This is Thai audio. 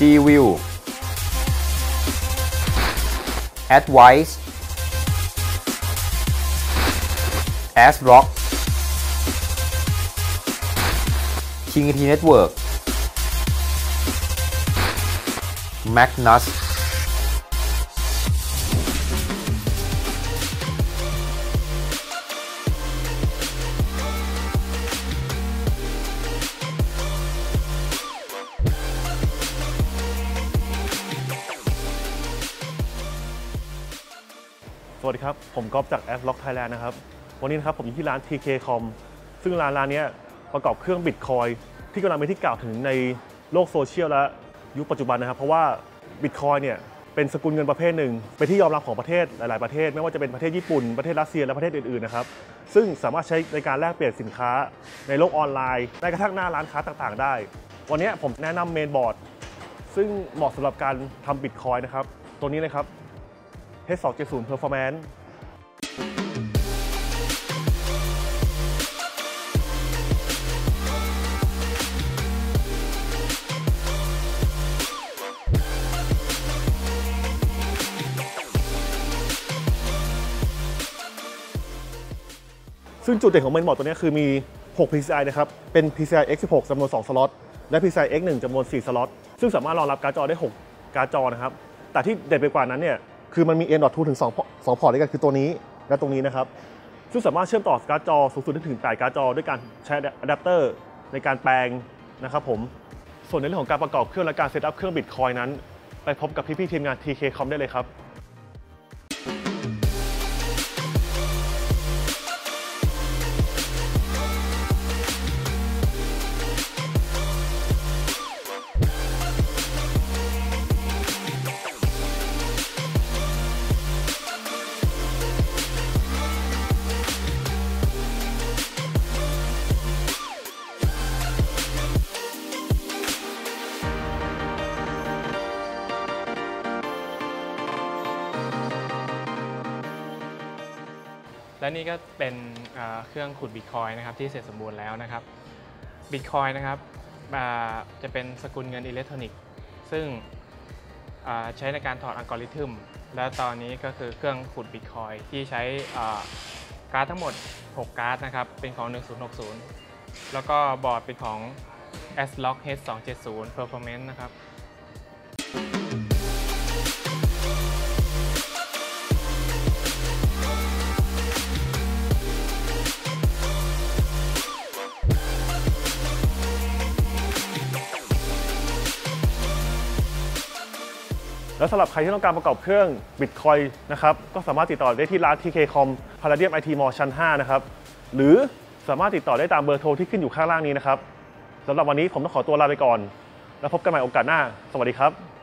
G-View Advice ASRock King IT Network. Magnus สวัสดีครับ ผมก๊อฟจาก a d Lock Thailand นะครับ วันนี้นะครับผมอยู่ที่ร้าน TK Com ซึ่งร้านร้านนี้ประกอบเครื่องบิตคอยที่กำลังเป็นที่กล่าวถึงในโลกโซเชียลและยุคปัจจุบันนะครับ เพราะว่าบิตคอยเนี่ยเป็นสกุลเงินประเภทหนึ่ง เป็นที่ยอมรับของประเทศหลาย ๆ ประเทศ ไม่ว่าจะเป็นประเทศญี่ปุ่น ประเทศรัสเซีย และประเทศอื่น ๆ นะครับ ซึ่งสามารถใช้ในการแลกเปลี่ยนสินค้าในโลกออนไลน์แม้กระทั่งหน้าร้านค้าต่าง ๆ ได้ วันนี้ผมแนะนำเมนบอร์ดซึ่งเหมาะสำหรับการทำบิตคอยนะครับ ตัวนี้เลยครับ H270 Performance ซึ่งจุดเด่นของเมนบอร์ดตัวนี้คือมี 6 PCI นะครับ เป็น PCI X16 จำนวน 2 สล็อต และ PCI X1 จำนวน 4 สล็อต ซึ่งสามารถรองรับการ์ดจอได้ 6 การ์ดจอนะครับ แต่ที่เด่นไปกว่านั้นเนี่ย คือมันมี M.2 ถึง2พอร์ต2พอร์ตด้วยกันคือตัวนี้และตรงนี้นะครับ ซึ่งสามารถเชื่อมต่อการ์ดจอสูงสุดได้ถึง8การ์ดจอด้วยการใช้อะแดปเตอร์ในการแปลงนะครับผม ส่วนในเรื่องของการประกอบเครื่องและการเซตอัพเครื่องบิตคอยนั้น ไปพบกับพี่ๆทีมงาน TK Com ได้เลยครับ และนี่ก็เป็นเครื่องขุดบิตคอยนะครับที่เสร็จสมบูรณ์แล้วนะครับบิตคอยนะครับจะเป็นสกุลเงินอิเล็กทรอนิกส์ ซึ่งใช้ในการถอดอัลกอริทึม และตอนนี้ก็คือเครื่องขุดบิตคอยที่ใช้การ์ดทั้งหมด 6 การ์ดนะครับ เป็นของ 1060 แล้วก็บอร์ดเป็นของ ASRock H270 Performance นะครับ แล้วสำหรับใครที่ต้องการประกอบเครื่อง Bitcoin นะครับก็สามารถติดต่อได้ที่ร้าน TK Com Palladium IT Mall ชั้น 5 นะครับ หรือสามารถติดต่อได้ตามเบอร์โทรที่ขึ้นอยู่ข้างล่างนี้นะครับสำหรับวันนี้ผมต้องขอตัวลาไปก่อน แล้วพบกันใหม่โอกาสหน้า สวัสดีครับ